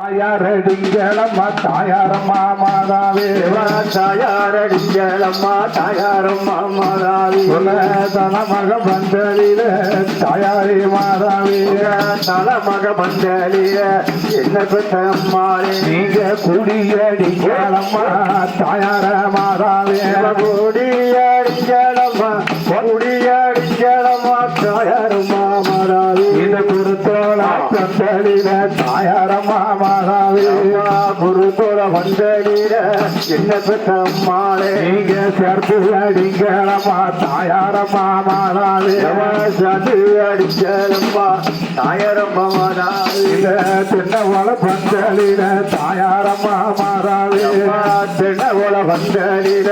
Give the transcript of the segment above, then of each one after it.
தாயாரடிங்களம்மா தாயாரம்மா மாதாவே. தாயாரடிங்களம்மா தாயாரம்மா மாதாவி. தனமக பந்தலில தாயாரே மாதாவே. தலமக பந்தலிய என்ன பெற்றம்மாளே நீங்க குடியடிங்களம்மா தாயார மாதாவே. கொடியடிங்களம்மா கொடியடிங்களம்மா தாயாரம்மா. பந்தலில தாயாரம்மா மாதாவே குருகுல வந்தலில என்ன பெற்றம்மாளே நீங்க சேர்த்து அடிங்களம்மா தாயாரம்மா மாதாவே சது அடிச்சலம்மா தாயாரம்மா மாதாவி திண்ணவள பந்தலில தாயாரம்மா மாதாவே தினவுல வந்தலில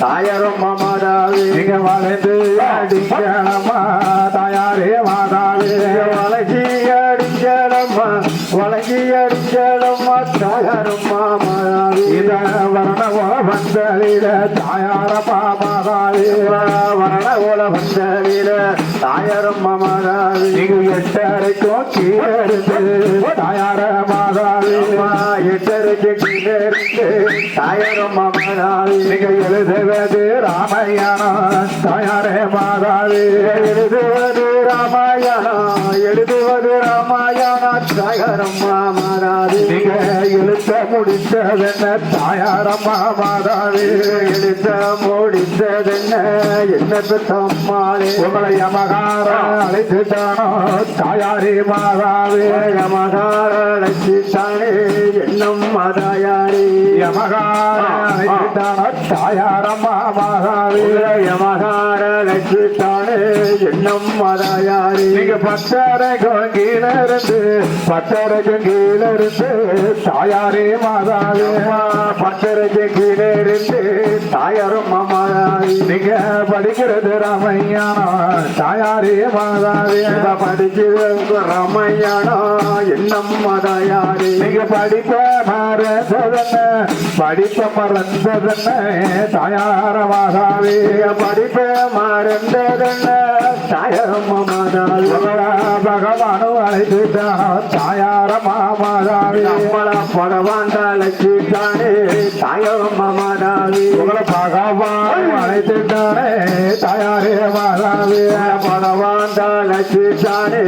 தாயாரம்மா மாதாவி நீங்க வளைந்து அடிங்களம்மா தாயாரே மாதாவே அடிச்சலம்மா தாயாரம்மா மாதாவி இத வரணவள பந்தலில தாயாரம்மா வந்தலில தாயாரம்மா மாதாவி எட்டரைக்கும் கீழே எட்டருக்கு கீழே இருந்து தாயாரம்மா மாதாவி எழுதுவது ராமாயணம் தாயாரே மாதாவே எழுதுவது ராமாயணம் எழுதுவது ராமாயணம் தாயாரம்மா மாதாவி நீங்க எழுத்த முடித்ததென்ன தாயாரம்மா மாதாவே எழுத முடித்ததென்ன என்ன பெற்றம்மாளே உங்களை அழைத்துட்டானோ தாயாரே மாதாவே மதாயாரே யமகார அழைத்துட்டானோ தாயாரம்மா மாதாவே மகாரட்சித்தானே என்னும் மதாயாரே நீங்க பச்சரைக்கும் கீழே இருந்து பச்சரைக்கும் கீழே இருந்து தாயாரே மாதாவே பட்டருக்கு கீழே இருந்து தாயாரும் மாமாதாரி நீங்க படிக்கிறது ராமையானம் தாயாரே மாதாவே படிக்கிறது ராமையானா என்னம் மதாயாரி நீங்க படிப்ப மறந்ததென்ன படிப்ப மறந்ததென்ன தாயார மாதாவே படிப்ப மறந்ததென்ன தாயாரம் மாமாதாரி பகவானு அழைத்துட்டான் தாயார மாதாவே நம்மள படவாண்டாலே தாயாரம் மாமாதாரி உங்களை பகவான் அழைத்துட்டானே தாயாரே மாதாவே. படவாண்டாலே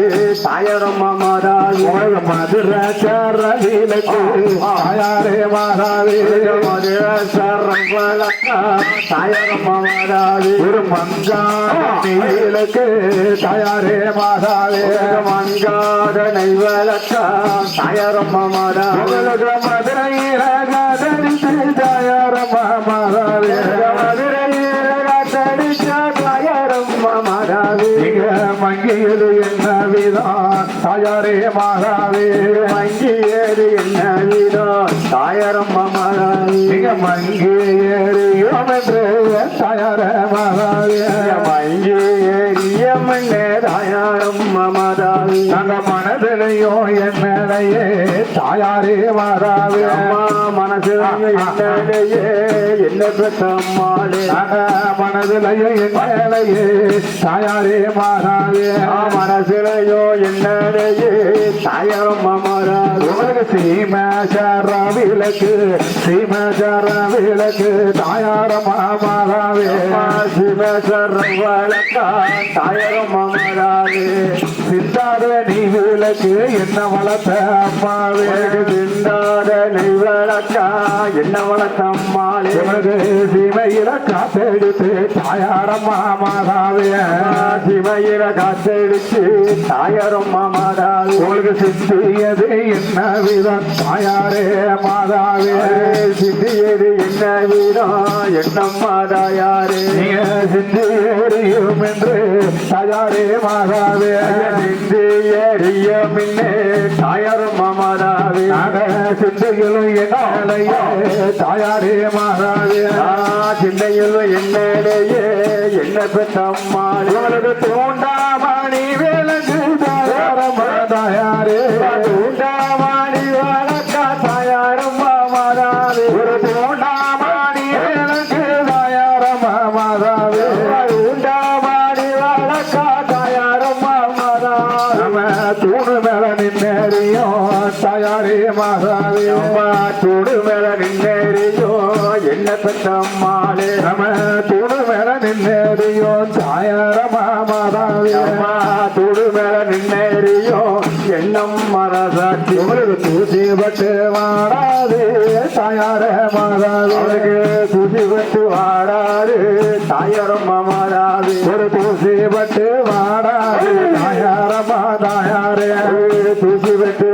தாயாரம் மாமாதாரி உங்களுக்கு மதுரை ரவிலுக்கு தாயாரே மாதாவே தாயாரம் மாமாதாரி ஒரு மங்காளுக்கு தாயாரே மாதாவே மங்காதனை வளர்த்தா தாயாரம் மாமாதாரி உங்களுக்கு மதுரையில காதலித்து தாயாரம்மா மாதாவே மங்கியது என்ன விதம் தாயாரே மாதாவே நீங்க மங்கி? ஏறியோம் என்று தாயார மாதாவே நாங்க மனதிலையும் என்னையே தாயாரே மாதாவே என்ன பெற்றம்மாளே. நாங்க மனதிலையும் என்னையே தாயாரே மாதாவே மனசிலையோ என்னடையே தாயாரம் மாமராஜ் உங்களுக்கு சீமேஸ்வர விளக்கு சீமேஸ்வர விளக்கு தாயார மாதாவே சிவசரம் வழக்கா தாயாரம் மாமராஜே சிந்தாத நீ விளக்கு என்ன வளர்த்த அம்மாவே சிந்தாத நீ விளக்கா என்ன வழக்கம்மாளே உனக்கு சீமையில காத்தெடுத்து தாயாரம்மா மாதாவே சிவையில காத்தெடுத்து தாயாரம்மா மாதாவே. உங்களுக்கு சித்தியது என்ன விதம்? தாயாரே மாதாவே சித்தியது என்ன விதம்? என்னம்மா தாயாரே நீங்க சிந்தி என்று தாயாரே மாதாவே மின்னே தாயாரம் நாங்க சிந்தையிலும் என்னாலேயே தாயாரே மாதாவே சிந்தையில் என்னையே என்ன பெற்றம்மாள் உங்களுக்கு தூண்டாமணி தாயாரமா மாதாவே அம்மா தூடு மேல நின்னேறியோ எண்ணம் மரசாட்சி தூசி பட்டு வாடாது தாயார அவனுக்கு துதி விட்டு வாடாது தாயாரும் மாமாராது ஒரு தூசி பட்டு வாடாது தாயாரமா தாயாரே.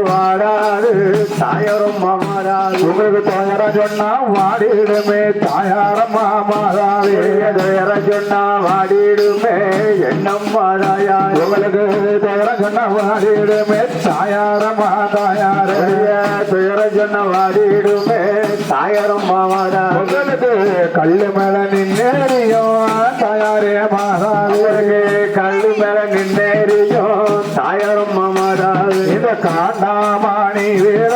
வாடாது தாயாரும் மாமாராது உங்களுக்கு தோயர சொன்னா வாடிடுமே தாயாரமா மாதாவே துயர சொன்னா வாடிடுமே எண்ணம் மாதாயா உங்களுக்கு தோயர சொன்னா வாடிடுமே தாயாரமா தாயாரே துயர சொன்ன வாடிடுமே தாயாரும் மாமாரா உங்களுக்கு கல்லு மேல நின்னேறியோ தாயாரே மாதாவே. கல்லு மேல நின்னேறியோ தாயாரும் மாமாராது இந்த காண்டாமணி வீரத்து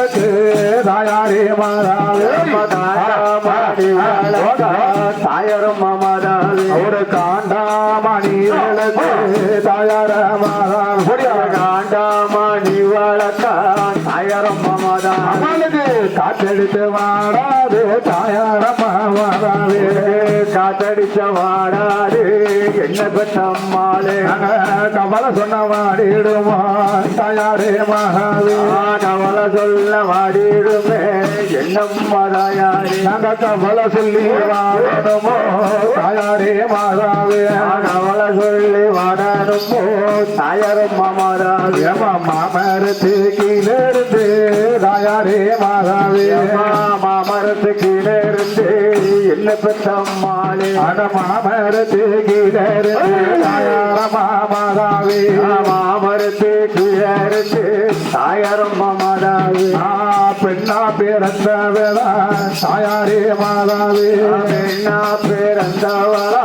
காத்தெடுத்து வாடாது தாயாரம்மா வாடாது காத்தடிச்ச வாடாது என்ன பெற்றம்மாளே? கவலை சொன்ன வாடிடுமா தாயாரே மாதாவே கவலை சொல்ல வாடிடுமே என்னம்மா தாயாரே? நாங்க கவலை சொல்லி வாடணுமோ தாயாரே மகாவே. கவலை சொல்லி வாடணுமோ தாயாரம்மா மாறாது ஏமா மாமரத்து கீழிருந்து தாயாரே மாதாவே. மாமரத்து கீழே இருந்து என்ன பெற்றம் அம்மாளே அட மாமரத்து கீழிருந்து தாயார மாதாவே மாமரத்து கீழே இருந்து தாயாரும் மாமாராது பெண்ணா பிறந்த வேளா தாயாரே மாதாவே. என்ன பேரந்தவரா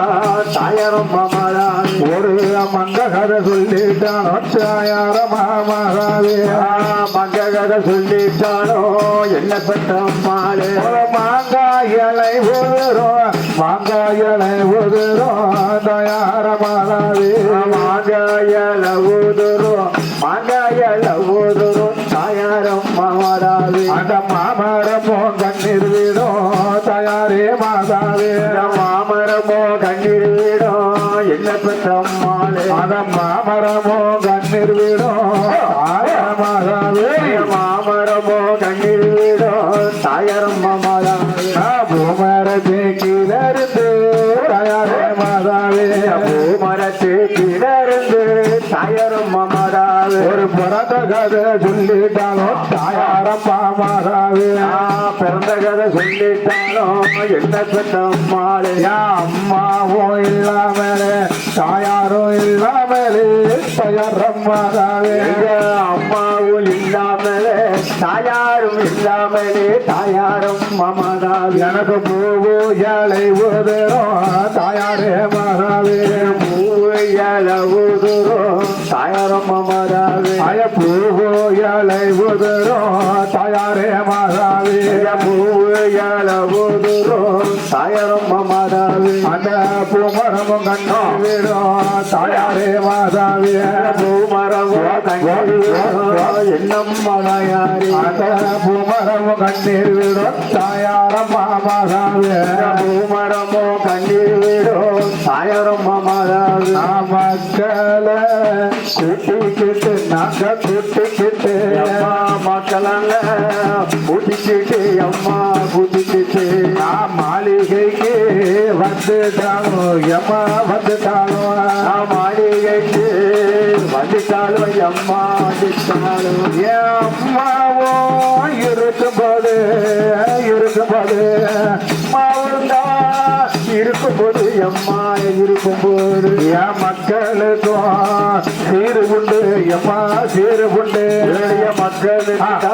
தாயாரும் மாமாராது ஒரு மங்க கதை சொல்லிட்டானோ தாயார மாதாவே மங்க கதை சொல்லிட்டானோ என்ன பெற்ற அம்மாளே மாங்காய் இலை உதிரும் மாங்காய் இலை உதிரும் தயார மாதாவே மாங்காயல ஊதுரும் மாங்காயல ஊதுரும் தயாரம் மாதாவே அந்த மாமரமோ கண்ணீர் வீடும் தயாரே மாதாவே. மாமரமோ கண்ணீர் வீடும் என்ன பெற்ற அம்மாளே அந்த மாமரமோ தாயாரம் மாமராது ஒரு பிறந்த கதை சொல்லிட்டாலும் தாயாரப்பா மாதாவே பிறந்த கதை சொல்லிட்டாலும் என்ன என் அம்மாவும் இல்லாமலே தாயாரும் இல்லாமலே தயாரம் மாதாவே எங்க அம்மாவும் இல்லாமலே தாயாரும் இல்லாமலே தாயாரும் மமதாவே எனக்கு பூவு ஏழை உதரும் தாயாரே தாயாரும் மமதாவே தாயாரும் மமதாவே என்னம் மலையாரி பூமரமும் கண்ணீர் விடும். தாயாரம்மா மாதாவே பூமரமோ தாயாரும் மமதாவே மக்களை கூட்டிக்கிட்டு நாங்க கூட்டிக்கிட்டு அம்மா மக்களங்க புதிச்சிட்டு அம்மா புதிச்சிட்டு நான் மாளிகைக்கு வந்துட்டாலும் எம்மா வந்துட்டாலும் நான் மாளிகைக்கு வந்துட்டாலும் அம்மா வந்துட்டாலும் என் இருக்கும்போது இருக்கும்போது. அம்மா இருக்கும்போது என் மக்களுக்கும் சீரு உண்டு எம்மா சீரு உண்டு. ஏழைய மக்களுக்கா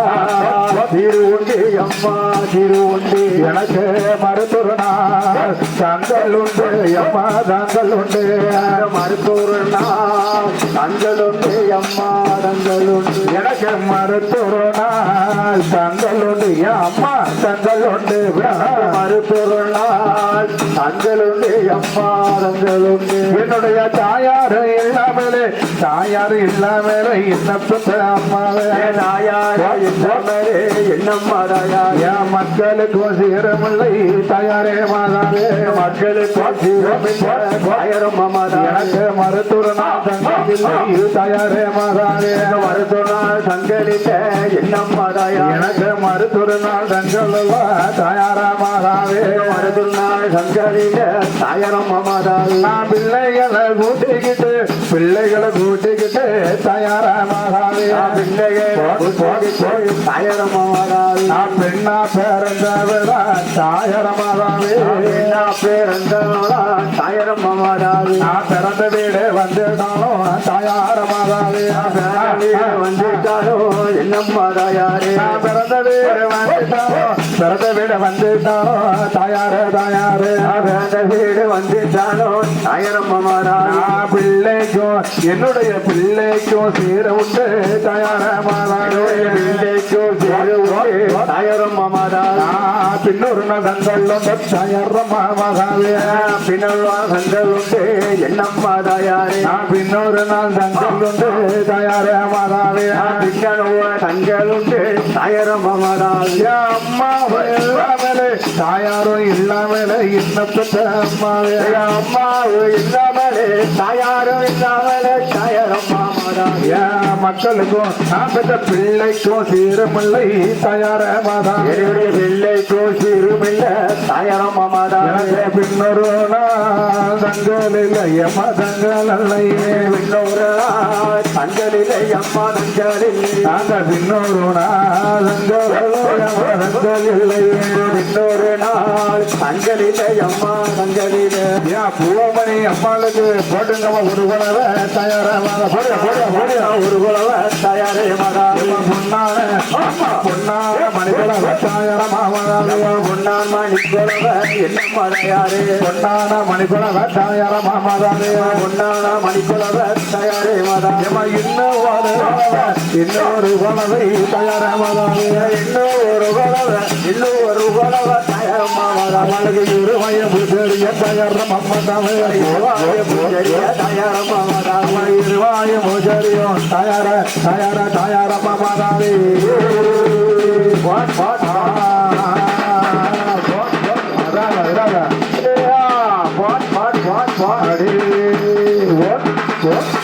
திரு உண்டு அம்மா திரு உண்டு. எனக்கு மருத்துவனா தங்கள் உண்டு எம்மா தங்கள் உண்டு. மருத்துவனா தங்கள் உண்டு அம்மா தங்கள் உண்டு. எனக்கு மருத்துவனா தங்கள் உண்டு. என் அம்மா தங்கள் உண்டு. மருத்துவனால் தங்கள் உண்டு அம்மா தங்களுண்டு என்னுடைய தாயாரு இல்லாமலே. தாயாரு இல்லாமலே என்ன பெற்ற அம்மாவே? தாயாரே என்னமரே என்னம்மா தாயார்? என் மக்களுக்கும் சீரமில்லை தாயாரே மாதாவே. மக்களுக்கு ஆயிரம் அம்மா எனக்கு மருத்துவனா தங்கமில்லை தாயாரே மாதாவே. மருத்துவனால் சங்கடித்த என்னம்மா தாயார்? எனக்கு மருத்துவனா தங்கல்ல தாயாரா மாதாவே. சங்கடித்த ஆயிரம் அம்மா தாயார் நான் பிள்ளைகளை கூட்டிக்கிட்டு பிள்ளைகளை கூட்டிக்கிட்டு தயாரா மாதாவே ஆயிரம் அம்மா தாயார் நான் பெண்ணா பிறந்தவளா தாயரமாதாவே பேரந்தவளா ஆயிரம் அம்மா தாயார் நான் பிறந்த வீடு வந்துட்டாலும் தாயாரமாதாவே வந்துட்டாலும் என்னம்மா தாயாரே. நான் பிறந்த வீடு வந்துட்டாலும் பிறந்த வீடு வந்துட்டாலும் தாயாரே தாயாரே அந்த வீடு வந்துட்டாலும் ஆயிரம் அம்மா தாயார் நான் பிள்ளைக்கும் என்னுடைய பிள்ளைக்கும் சீர உண்டு தாயாரமாதாவே ஆயிரம் அம்மா தாயார் நான் பின்னொரு நகங்களும் தாயாரமாதாவே பின்னல்வா சந்தலுண்டு என்னம்மா தாயாரே. பின்னொரு நாள் தங்களுண்டு தாயாரே மாதாவே பின்னல்வா சந்தலுண்டு ஆயிரம் அம்மா தாயார் அம்மாவை இல்லாமலே தாயாரும் இல்லாமலே இன்னப்பட்ட அம்மாவே. அம்மாவும் இல்லாமலே தாயாரும் இல்லாமலே தாயாரம் மாமாதான் என் மக்களுக்கும் நான் பெற்ற பிள்ளைக்கும் சீரமில்லை தாயார மாதா என்னுடைய பிள்ளைக்கோ சிறுமில்ல தாயாரம் மாமாதான் எனக்கு பின்னொரு நாள் தங்கள் இல்லை எம்மா தங்கள் அல்லையே இன்னொரு நாள் தங்களிலே அம்மா தங்களில். அந்த பின்னொரு நாள் தங்கள் தங்கள் இல்லையே இன்னொரு நாள் தங்களிலே அம்மா தங்களிலே. ஏன் பூவமணி அம்மாளுக்கு போட்டுங்கம்மா ஒரு குழவை தயாரா மாதா போடுங்க போடுங்க போடுங்க ஒரு குலவ தயாரே மாதான் பொன்னான பொன்னான மணிக்குழவை தயாரா மாமாதாவே பொன்னான் மணி என்ன என்னம்மா பொன்னான மணிக்குழவை தயாரா மாமாதாவே பொன்னான மணி குலவ தயாரே மாதான் ஏம்மா இன்னும் ஒரு குழவை இன்னொரு குழவை தயாரா மாதாவே இன்னும் ஒரு குலவ இன்னும் ஒரு குலவ தயாரம் மாதான் அவளுக்கு இருவய புதறிய હરિયો થયા રે થયા રે થયા રે બાબા રાણી ભટ ભટ What?